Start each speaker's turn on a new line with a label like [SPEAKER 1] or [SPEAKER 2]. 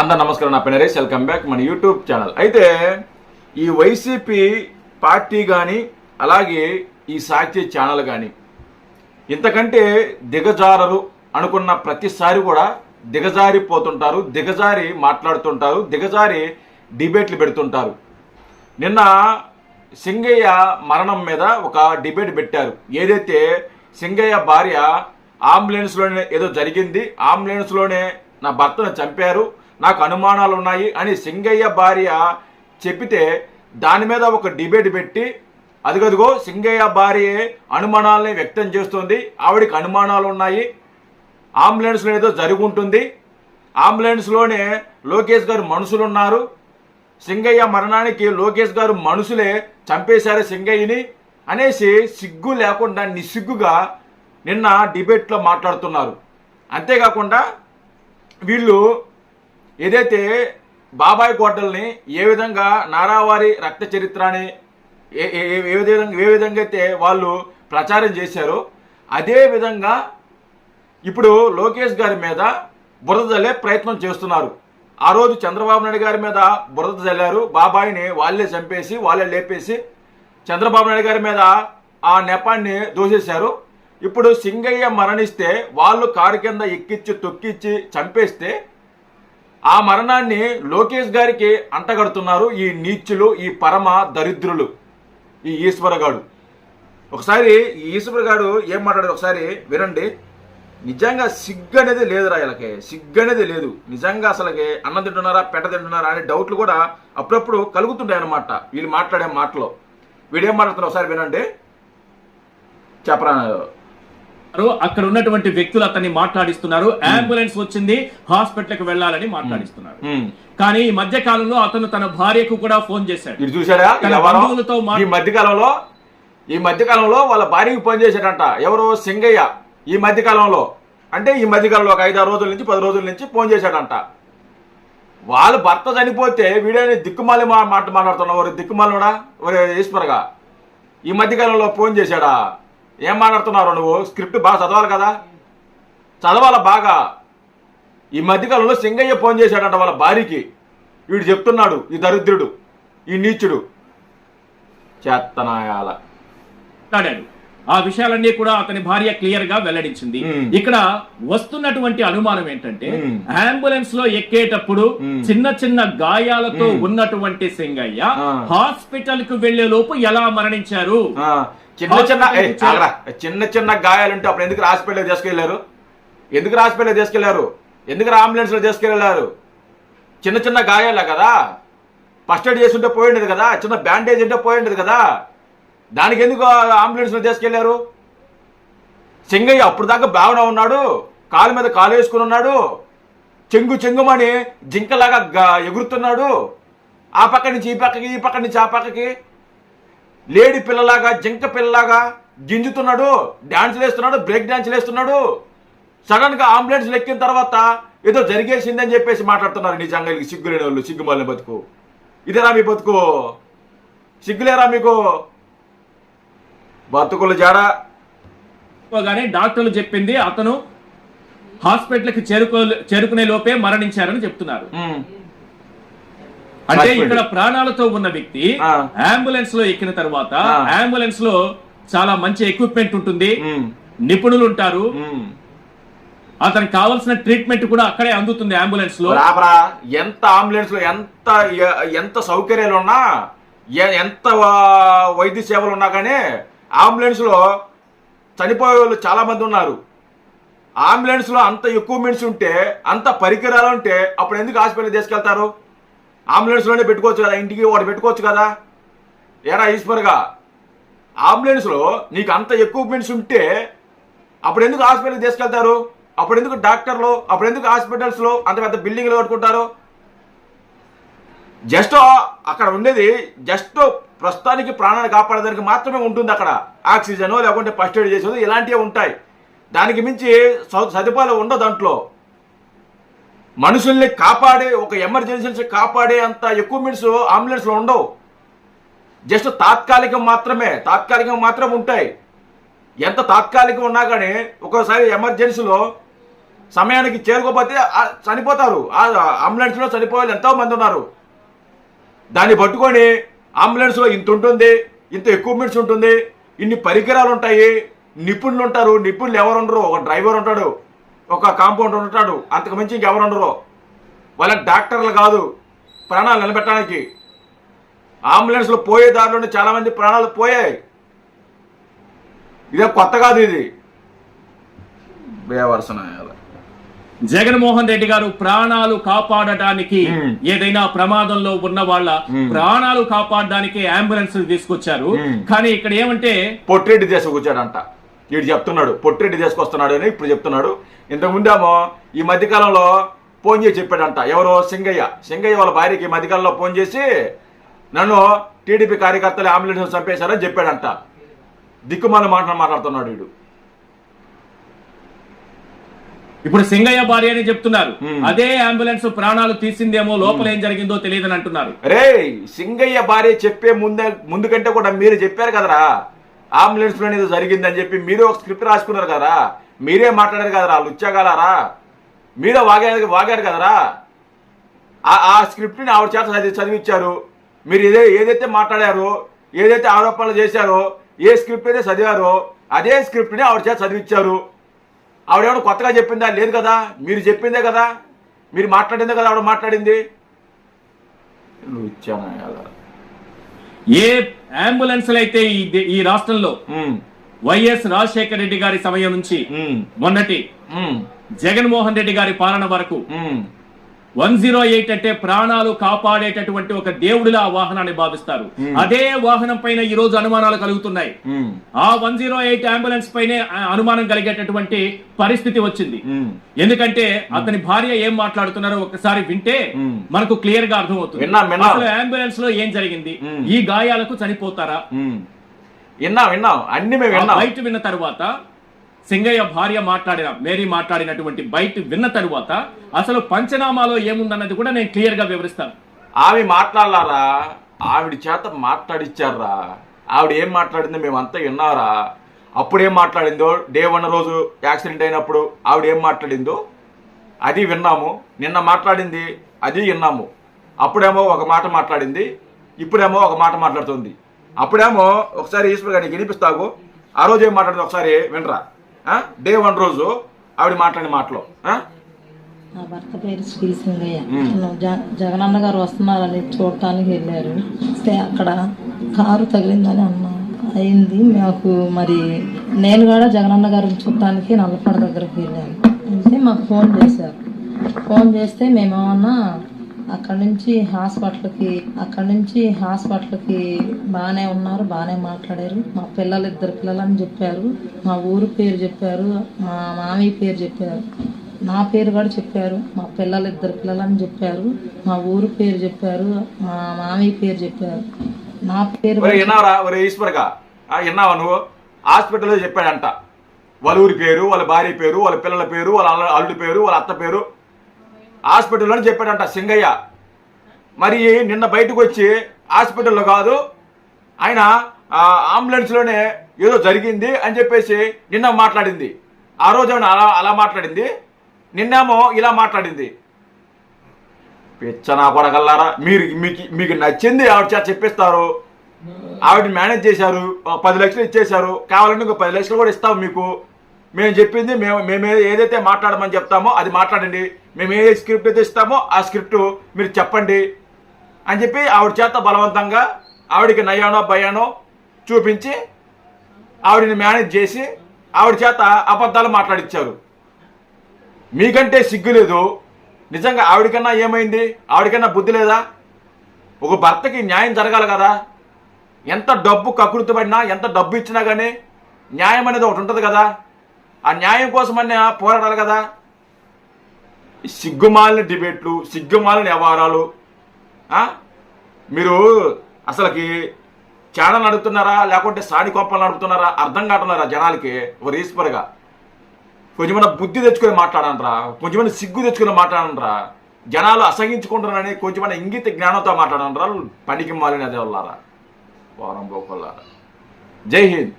[SPEAKER 1] అందరు నమస్కారం నా పెనరేష్ వెల్కమ్ బ్యాక్ మన యూట్యూబ్ ఛానల్ అయితే ఈ వైసీపీ పార్టీ కానీ అలాగే ఈ సాక్షి ఛానల్ కానీ ఇంతకంటే దిగజారరు అనుకున్న ప్రతిసారి కూడా దిగజారిపోతుంటారు దిగజారి మాట్లాడుతుంటారు దిగజారి డిబేట్లు పెడుతుంటారు. నిన్న సింగయ్య మరణం మీద ఒక డిబేట్ పెట్టారు. ఏదైతే సింగయ్య భార్య అంబులెన్స్లోనే ఏదో జరిగింది అంబులెన్స్లోనే నా భర్తను చంపారు నాకు అనుమానాలు ఉన్నాయి అని సింగయ్య భార్య చెప్పితే దాని మీద ఒక డిబేట్ పెట్టి అదిగదిగో సింగయ్య భార్య అనుమానాలని వ్యక్తం చేస్తుంది ఆవిడికి అనుమానాలు ఉన్నాయి అంబులెన్స్లో ఏదో జరుగుంటుంది అంబులెన్స్లోనే లోకేష్ గారు మనుషులు ఉన్నారు సింగయ్య మరణానికి లోకేష్ గారు మనుషులే చంపేశారు సింగయ్యని అనేసి సిగ్గు లేకుండా నిస్సిగ్గుగా నిన్న డిబేట్లో మాట్లాడుతున్నారు. అంతేకాకుండా వీళ్ళు ఏదైతే బాబాయ్ కోటల్ని ఏ విధంగా నారావారి రక్త చరిత్రని ఏ ఏ- విధంగా ఏ విధంగా అయితే వాళ్ళు ప్రచారం చేశారో అదే విధంగా ఇప్పుడు లోకేష్ గారి మీద బురద జల్లే ప్రయత్నం చేస్తున్నారు. ఆ రోజు చంద్రబాబు నాయుడు గారి మీద బురద జల్లారు. బాబాయిని వాళ్ళే చంపేసి వాళ్ళే లేపేసి చంద్రబాబు నాయుడు గారి మీద ఆ నెపాన్ని దూసేశారు. ఇప్పుడు సింగయ్య మరణిస్తే వాళ్ళు కారు కింద ఎక్కిచ్చి తొక్కిచ్చి చంపేస్తే ఆ మరణాన్ని లోకేష్ గారికి అంటగడుతున్నారు ఈ నీచులు ఈ పరమ దరిద్రులు ఈ ఈశ్వరగాడు. ఒకసారి ఈ ఈశ్వరగాడు ఏం మాట్లాడారు ఒకసారి వినండి. నిజంగా సిగ్గు అనేది లేదురా వీళ్ళకి. సిగ్గు అనేది లేదు. నిజంగా అసలుకి అన్నం తింటున్నారా పెట్ట తింటున్నారా అనే డౌట్లు కూడా అప్పుడప్పుడు కలుగుతుంటాయి అనమాట వీళ్ళు మాట్లాడే మాటలో. వీడేం మాట్లాడుతున్నారు ఒకసారి వినండి. చెప్పరా?
[SPEAKER 2] అక్కడ ఉన్నటువంటి వ్యక్తులు అతన్ని మాట్లాడిస్తున్నారు. అంబులెన్స్ వచ్చింది. హాస్పిటల్కి వెళ్ళాలని మాట్లాడిస్తున్నారు.
[SPEAKER 1] హ్మ్.
[SPEAKER 2] కానీ ఈ మధ్య కాలంలో అతను తన భార్యకు కూడా ఫోన్ చేశాడు.
[SPEAKER 1] చూసాడా
[SPEAKER 2] తన
[SPEAKER 1] ఈ వ్యవహారం?
[SPEAKER 2] బంధువులతో మా-
[SPEAKER 1] ఈ మధ్యకాలంలో ఈ మధ్యకాలంలో వాళ్ళ భార్యకి పని చేశాడంట. ఎవరు? సింగయ్య. ఈ మధ్యకాలంలో అంటే ఈ మధ్యకాలంలో ఒక ఐదారు రోజుల నుంచి పది రోజుల నుంచి ఫోన్ చేశాడంట. వాళ్ళ భర్త చనిపోతే వీడని దిక్కుమాలి మాట మాట్లాడుతున్నావు? దిక్కుమాలినోడా ఒరే ఈశ్వరగా. ఈ మధ్యకాలంలో ఫోన్ చేశాడా? ఏం మాట్లాడుతున్నారు నువ్వు? స్క్రిప్ట్ బాగా చదవాలి కదా? చదవాల బాగా? ఈ మధ్యకాలంలో సింగయ్య ఫోన్ చేశాడంట వాళ్ళ భార్యకి. వీడు చెప్తున్నాడు ఈ దరిద్రుడు ఈ నీచుడు. చేత్తనాయాల.
[SPEAKER 2] మాట్లాడాడు ఆ విషయాలన్నీ కూడా అతని భార్య క్లియర్గా వెల్లడించింది. ఇక్కడ వస్తున్నటువంటి అనుమానం ఏంటంటే. అంబులెన్స్లో ఎక్కేటప్పుడు. చిన్న చిన్న గాయాలతో ఉన్నటువంటి సింగయ్య. హాస్పిటల్కు వెళ్ళే లోపు ఎలా మరణించారు
[SPEAKER 1] చిన్న చిన్న. చిన్న చిన్న గాయాలుంటే అప్పుడు ఎందుకు హాస్పిటల్ తీసుకెళ్ళారు ఎందుకు హాస్పిటల్ తీసుకెళ్ళారు ఎందుకు అంబులెన్స్లో తీసుకెళ్ళారు చిన్న చిన్న గాయాలే కదా ఫస్ట్ ఎయిడ్ చేస్తుంటే పోయిండేది కదా చిన్న బ్యాండేజ్ ఉంటే పోయిండేది కదా దానికి ఎందుకు అంబులెన్స్లో తీసుకెళ్ళారు? సింగయ్య అప్పుడు దాకా బాగానే ఉన్నాడు కాలు మీద కాలు వేసుకుని ఉన్నాడు చెంగు చెంగుమని జింకలాగా ఎగురుతున్నాడు. ఆ పక్క నుంచి ఈ పక్కకి ఈ పక్క నుంచి ఆ పక్కకి. లేడీ పిల్లలాగా జింక పిల్లలాగా గింజుతున్నాడు డాన్సులు వేస్తున్నాడు బ్రేక్ డాన్సులు వేస్తున్నాడు. సడన్గా అంబులెన్స్ ఎక్కిన తర్వాత ఏదో జరిగేసిందని చెప్పేసి మాట్లాడుతున్నారు నిజంగా సిగ్గులేని వాళ్ళు సిగ్గుమాలిన బతుకు. ఇదేరా మీ బతుకు? సిగ్గులేరా మీకు? బతుకులు జాడా
[SPEAKER 2] గానీ డాక్టర్లు చెప్పింది అతను హాస్పిటల్కి చేరుకో చేరుకునే లోపే మరణించారని చెప్తున్నారు అంటే. ఇక్కడ ప్రాణాలతో ఉన్న వ్యక్తి. అంబులెన్స్లో ఎక్కిన తర్వాత. అంబులెన్స్లో చాలా మంచి ఎక్విప్మెంట్ ఉంటుంది నిపుణులు ఉంటారు. అతనికి కావాల్సిన ట్రీట్మెంట్ కూడా అక్కడే అందుతుంది అంబులెన్స్లో
[SPEAKER 1] రాబరా ఎంత అంబులెన్స్లో ఎంత ఎంత సౌకర్యాలు ఉన్నా ఎంత వైద్య సేవలు ఉన్నా కానీ అంబులెన్స్లో చనిపోయే వాళ్ళు చాలామంది ఉన్నారు. అంబులెన్స్లో అంత ఎక్విప్మెంట్స్ ఉంటే అంత పరికరాలు ఉంటే అప్పుడు ఎందుకు హాస్పిటల్ తీసుకెళ్తారు? అంబులెన్స్లోనే పెట్టుకోవచ్చు కదా ఇంటికి వాడు పెట్టుకోవచ్చు కదా? ఎరా ఈశ్వర్గా అంబులెన్స్లో నీకు అంత ఎక్విప్మెంట్స్ ఉంటే అప్పుడు ఎందుకు హాస్పిటల్కి తీసుకెళ్తారు? అప్పుడు ఎందుకు డాక్టర్లు అప్పుడు ఎందుకు హాస్పిటల్స్లో అంత పెద్ద బిల్డింగ్లు కట్టుకుంటారు? జస్ట్ అక్కడ ఉండేది జస్ట్ ప్రస్తుతానికి ప్రాణాలు కాపాడడానికి మాత్రమే ఉంటుంది అక్కడ. ఆక్సిజన్ లేకుంటే ఫస్ట్ ఎయిడ్ చేసేది ఇలాంటివి ఉంటాయి. దానికి మించి సదుపాయాలు ఉండదు దాంట్లో. మనుషుల్ని కాపాడే ఒక ఎమర్జెన్సీ కాపాడే అంత ఎక్విప్మెంట్స్ అంబులెన్స్లో ఉండవు. జస్ట్ తాత్కాలికం మాత్రమే తాత్కాలికం మాత్రమే ఉంటాయి. ఎంత తాత్కాలికం ఉన్నా కానీ ఒక్కోసారి ఎమర్జెన్సీలో సమయానికి చేరుకోకపోతే చనిపోతారు. ఆ అంబులెన్స్లో చనిపోయే ఎంతోమంది ఎంతో మంది ఉన్నారు. దాన్ని పట్టుకొని అంబులెన్స్లో ఇంత ఉంటుంది ఇంత ఎక్విప్మెంట్స్ ఉంటుంది ఇన్ని పరికరాలు ఉంటాయి నిపుణులు ఉంటారు నిపుణులు ఎవరు ఉండరు ఒక డ్రైవర్ ఉంటాడు ఒక కాంపౌండర్ ఉంటాడు అంతకు మించి ఇంకెవరు ఉండరు. వాళ్ళకి డాక్టర్లు కాదు ప్రాణాలు నిలబెట్టడానికి. అంబులెన్స్లో పోయే దారిలోనే చాలామంది ప్రాణాలు పోయాయి. ఇదే కొత్త కాదు ఇది. బేవర్సన
[SPEAKER 2] జగన్మోహన్ రెడ్డి గారు ప్రాణాలు కాపాడటానికి. ఏదైనా ప్రమాదంలో ఉన్న వాళ్ళ. ప్రాణాలు కాపాడడానికి అంబులెన్స్ తీసుకొచ్చారు. కానీ ఇక్కడ ఏమంటే
[SPEAKER 1] పొట్టిరెడ్డి తీసుకొచ్చాడంట వీడు చెప్తున్నాడు పొట్టిరెడ్డి తీసుకొస్తున్నాడు అని ఇప్పుడు చెప్తున్నాడు. ఇంతకుముందేమో ఈ మధ్యకాలంలో ఫోన్ చేసి చెప్పాడంట. ఎవరో సింగయ్య. సింగయ్య వాళ్ళ భార్యకి ఈ మధ్యకాలంలో ఫోన్ చేసి నన్ను టీడీపీ కార్యకర్తలు అంబులెన్స్ చంపేశారని చెప్పాడంట. దిక్కుమాల మాటలు మాట్లాడుతున్నాడు వీడు
[SPEAKER 2] ఇప్పుడు సింగయ్య భార్య అని చెప్తున్నారు. అదే అంబులెన్స్ ప్రాణాలు తీసిందేమో లోపల ఏం జరిగిందో తెలియదని అంటున్నారు.
[SPEAKER 1] రే సింగయ్య భార్య చెప్పే ముందే ముందు కంటే కూడా మీరు చెప్పారు కదరా. అంబులెన్స్లో ఏదో జరిగిందని చెప్పి మీరే ఒక స్క్రిప్ట్ రాసుకున్నారు కదరా. మీరే మాట్లాడారు కదరా లుచ్చగలరా. మీరే వాగారు వాగారు కదరా. ఆ ఆ స్క్రిప్ట్ని ఆవిడ చేత చదివి చదివించారు మీరు ఏదే ఏదైతే మాట్లాడారో ఏదైతే ఆరోపణలు చేశారో ఏ స్క్రిప్ట్ అయితే చదివారో అదే స్క్రిప్ట్ని ఆవిడ చేత చదివించారు ఆవిడేమైనా కొత్తగా చెప్పిందా? లేదు కదా. మీరు చెప్పిందే కదా. మీరు మాట్లాడిందే కదా ఆవిడ మాట్లాడింది. లుచ్చనాయాల.
[SPEAKER 2] ఏ అంబులెన్స్ అయితే ఈ దే- ఈ రాష్ట్రంలో వైఎస్ రాజశేఖర రెడ్డి గారి సమయం నుంచి మొన్నటి జగన్మోహన్ రెడ్డి గారి పాలన వరకు. వన్ జీరో ఎయిట్ అంటే ప్రాణాలు కాపాడేటటువంటి ఒక దేవుడిలా ఆ వాహనాన్ని భావిస్తారు. అదే వాహనం పైన ఈ రోజు అనుమానాలు కలుగుతున్నాయి.
[SPEAKER 1] ఉమ్,
[SPEAKER 2] ఆ వన్ జీరో ఎయిట్ అంబులెన్స్ పైనే అనుమానం కలిగేటటువంటి పరిస్థితి వచ్చింది.
[SPEAKER 1] ఉమ్.
[SPEAKER 2] ఎందుకంటే అతని భార్య ఏం మాట్లాడుతున్నారో ఒకసారి వింటే. మనకు క్లియర్గా అర్థమవుతుంది. అసలు అంబులెన్స్లో ఏం జరిగింది. ఈ గాయాలకు చనిపోతారా.
[SPEAKER 1] విన్నాం విన్నాం. అన్ని మేము విన్నాం.
[SPEAKER 2] బయట విన్న తరువాత సింగయ్య భార్య మాట్లాడిన మేరీ మాట్లాడినటువంటి బయట విన్న తరువాత అసలు పంచనామాలో ఏముందన్నది కూడా నేను క్లియర్గా వివరిస్తాను.
[SPEAKER 1] ఆమె మాట్లాడారా ఆవిడ చేత మాట్లాడిచ్చారా ఆవిడ ఏం మాట్లాడిందో మేమంతా విన్నారా? అప్పుడు ఏం మాట్లాడిందో? డే వన్ రోజు యాక్సిడెంట్ అయినప్పుడు ఆవిడ ఏం మాట్లాడిందో? అది విన్నాము. నిన్న మాట్లాడింది అది విన్నాము. అప్పుడేమో ఒక మాట మాట్లాడింది ఇప్పుడేమో ఒక మాట మాట్లాడుతుంది. అప్పుడేమో ఒకసారి ఈశ్వర్ గారికి వినిపిస్తావు? ఆ రోజు ఏం మాట్లాడింది? ఒకసారి వినరా. డే వన్ రోజు ఆవిడ మాట్లాడిన మాటలు?
[SPEAKER 3] నా భర్త పేరు శ్రీ సింగయ్య. జగనన్న గారు వస్తున్నారని చూడటానికి వెళ్ళారు. అక్కడ కారు తగిలిందని అన్నా. అయింది. మాకు మరి నేను కూడా జగనన్న గారిని చూడటానికి నల్లపడ దగ్గరికి వెళ్ళాను. అంటే మాకు ఫోన్ చేశారు. ఫోన్ చేస్తే మేమేమన్నా అక్కడ నుంచి హాస్పిటల్కి అక్కడ నుంచి హాస్పిటల్కి బాగానే ఉన్నారు బాగానే మాట్లాడారు. మా పిల్లలు ఇద్దరు పిల్లలని చెప్పారు. మా ఊరు పేరు చెప్పారు మా మామయ్య పేరు చెప్పారు. నా పేరు కూడా చెప్పారు. మా పిల్లలు ఇద్దరు పిల్లలని చెప్పారు. మా ఊరు పేరు చెప్పారు మా మామయ్య పేరు చెప్పారు. నా పేరు
[SPEAKER 1] ఆ, విన్నావా నువ్వు? హాస్పిటల్లో చెప్పాడంట. వాళ్ళ ఊరి పేరు వాళ్ళ భార్య పేరు వాళ్ళ పిల్లల పేరు వాళ్ళ అల్లుడి పేరు వాళ్ళ అత్త పేరు. హాస్పిటల్లోనే చెప్పాడంట సింగయ్య మరి నిన్న బయటకు వచ్చి హాస్పిటల్లో కాదు ఆయన అంబులెన్స్లోనే ఏదో జరిగింది అని చెప్పేసి నిన్న మాట్లాడింది. ఆ రోజు అలా అలా మాట్లాడింది? నిన్నేమో ఇలా మాట్లాడింది. పిచ్చనా కొడగల్లారా మీరు మీకు మీకు నచ్చింది ఆవిడ చేత చెప్పిస్తారు. ఆవిడ మేనేజ్ చేశారు పది లక్షలు ఇచ్చేశారు. కావాలంటే ఇంకో పది లక్షలు కూడా ఇస్తాం మీకు. మేము చెప్పింది మేము మేము ఏదైతే మాట్లాడమని చెప్తామో అది మాట్లాడండి. మేము ఏ స్క్రిప్ట్ అయితే ఇస్తామో ఆ స్క్రిప్ట్ మీరు చెప్పండి అని చెప్పి ఆవిడ చేత బలవంతంగా ఆవిడకి నయ్యానో భయానో చూపించి ఆవిడని మేనేజ్ చేసి ఆవిడ చేత అబద్ధాలు మాట్లాడిచ్చారు. మీకంటే సిగ్గు లేదు. నిజంగా ఆవిడకన్నా ఏమైంది? ఆవిడకన్నా బుద్ధి లేదా? ఒక భర్తకి న్యాయం జరగాలి కదా. ఎంత డబ్బు కకృతపడినా ఎంత డబ్బు ఇచ్చినా కానీ న్యాయం అనేది ఒకటి ఉంటుంది కదా. ఆ న్యాయం కోసమన్నా పోరాడాలి కదా? సిగ్గుమాలిన డిబేట్లు సిగ్గుమాలిన వ్యవహారాలు మీరు అసలుకి ఛానల్ నడుపుతున్నారా? లేకుంటే సాడి కోపాలు నడుపుతున్నారా? అర్థం కావట్లేరా జనాలకి ఒక రీస్పర్గా. కొంచెమైన బుద్ధి తెచ్చుకొని మాట్లాడనరా కొంచెమైన సిగ్గు తెచ్చుకొని మాట్లాడనరా జనాలు అసహించుకుంటారని కొంచెమైన ఇంగిత జ్ఞానంతో మాట్లాడనరా పనికి మాలిన అదే వాళ్ళారా వారం పోకొల్లారా జై హింద్.